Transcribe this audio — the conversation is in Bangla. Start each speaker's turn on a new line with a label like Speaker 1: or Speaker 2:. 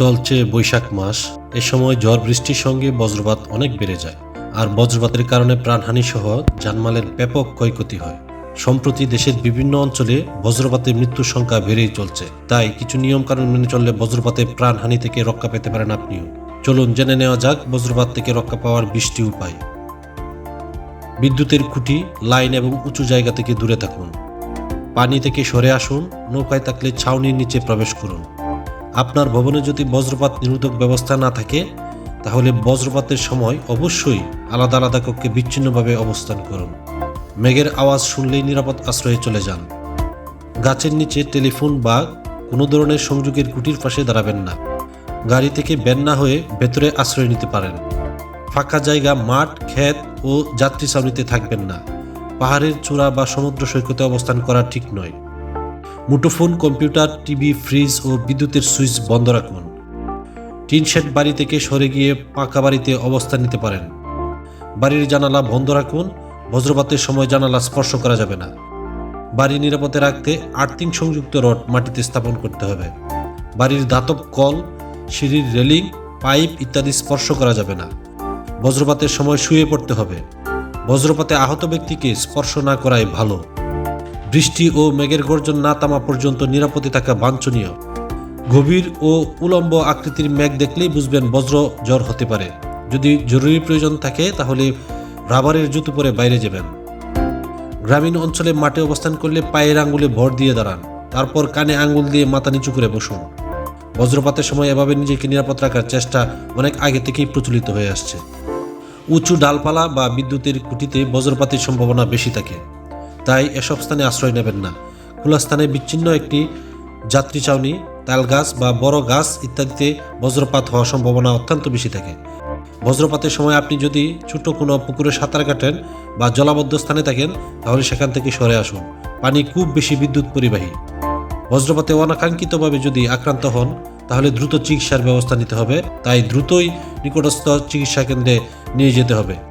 Speaker 1: চলছে বৈশাখ মাস। এ সময় ঝড় বৃষ্টির সঙ্গে বজ্রপাত অনেক বেড়ে যায়। আর বজ্রপাতের কারণে প্রাণহানি সহ জানমালের ব্যাপক ক্ষয়ক্ষতি হয়। সম্প্রতি দেশের বিভিন্ন অঞ্চলে বজ্রপাতে মৃত্যুর সংখ্যা বেড়েই চলছে। তাই কিছু নিয়ম কানুন মেনে চললে বজ্রপাতে প্রাণহানি থেকে রক্ষা পেতে পারেন আপনিও। চলুন জেনে নেওয়া যাক বজ্রপাত থেকে রক্ষা পাওয়ার বৃষ্টি উপায়। বিদ্যুতের খুঁটি, লাইন এবং উঁচু জায়গা থেকে দূরে থাকুন। পানি থেকে সরে আসুন, নৌকায় থাকলে ছাউনির নিচে প্রবেশ করুন। আপনার ভবনে যদি বজ্রপাত নিরোধক ব্যবস্থা না থাকে, তাহলে বজ্রপাতের সময় অবশ্যই আলাদা আলাদা কক্ষে বিচ্ছিন্নভাবে অবস্থান করুন। মেঘের আওয়াজ শুনলেই নিরাপদ আশ্রয়ে চলে যান। গাছের নিচে টেলিফোন বা কোনো ধরনের সংযোগের কুটির পাশে দাঁড়াবেন না। গাড়ি থেকে বের না হয়ে ভেতরে আশ্রয় নিতে পারেন। ফাঁকা জায়গা, মাঠ, ক্ষেত ও যাত্রী ছাউনিতে থাকবেন না। পাহাড়ের চূড়া বা সমুদ্র সৈকতে অবস্থান করা ঠিক নয়। মুঠোফোন, কম্পিউটার, টিভি, ফ্রিজ ও বিদ্যুতের সুইচ বন্ধ রাখুন। টিন শেড বাড়ি থেকে সরে গিয়ে পাকা বাড়িতে অবস্থান নিতে পারেন। বাড়ির জানালা বন্ধ রাখুন। বজ্রপাতের সময় জানালা স্পর্শ করা যাবে না। বাড়ি নিরাপদে রাখতে আর্থিং সংযুক্ত রড মাটিতে স্থাপন করতে হবে। বাড়ির ধাতব কল, সিঁড়ির রেলিং, পাইপ ইত্যাদি স্পর্শ করা যাবে না। বজ্রপাতের সময় শুয়ে পড়তে হবে। বজ্রপাতে আহত ব্যক্তিকে স্পর্শ না করাই ভালো। বৃষ্টি ও মেঘের গর্জন না তামা পর্যন্ত নিরাপদে থাকা বাঞ্ছনীয়। গভীর ও উলম্ব আকৃতির মেঘ দেখলেই বুঝবেন বজ্র জ্বর হতে পারে। যদি জরুরি প্রয়োজন থাকে, তাহলে রাবারের জুতো পরে বাইরে যাবেন। গ্রামীণ অঞ্চলে মাঠে অবস্থান করলে পায়ের আঙ্গুলে ভর দিয়ে দাঁড়ান। তারপর কানে আঙ্গুল দিয়ে মাথা নিচু করে বসুন। বজ্রপাতের সময় এভাবে নিজেকে নিরাপদ রাখার চেষ্টা অনেক আগে থেকেই প্রচলিত হয়ে আসছে। উঁচু ডালপালা বা বিদ্যুতের খুঁটিতে বজ্রপাতের সম্ভাবনা বেশি থাকে। তাই এসব স্থানে আশ্রয় নেবেন না। খোলা স্থানে বিচ্ছিন্ন একটি যাত্রী ছাউনি তাল গাছ বা বড় গাছ ইত্যাদিতে বজ্রপাত হওয়ার সম্ভাবনা অত্যন্ত বেশি থাকে। বজ্রপাতের সময় আপনি যদি ছোট কোনো পুকুরে সাঁতার কাটেন বা জলাবদ্ধ স্থানে থাকেন, তাহলে সেখান থেকে সরে আসুন। পানি খুব বেশি বিদ্যুৎ পরিবাহী। বজ্রপাতে অনাকাঙ্ক্ষিতভাবে যদি আক্রান্ত হন, তাহলে দ্রুত চিকিৎসার ব্যবস্থা নিতে হবে। তাই দ্রুতই নিকটস্থ চিকিৎসা কেন্দ্রে নিয়ে যেতে হবে।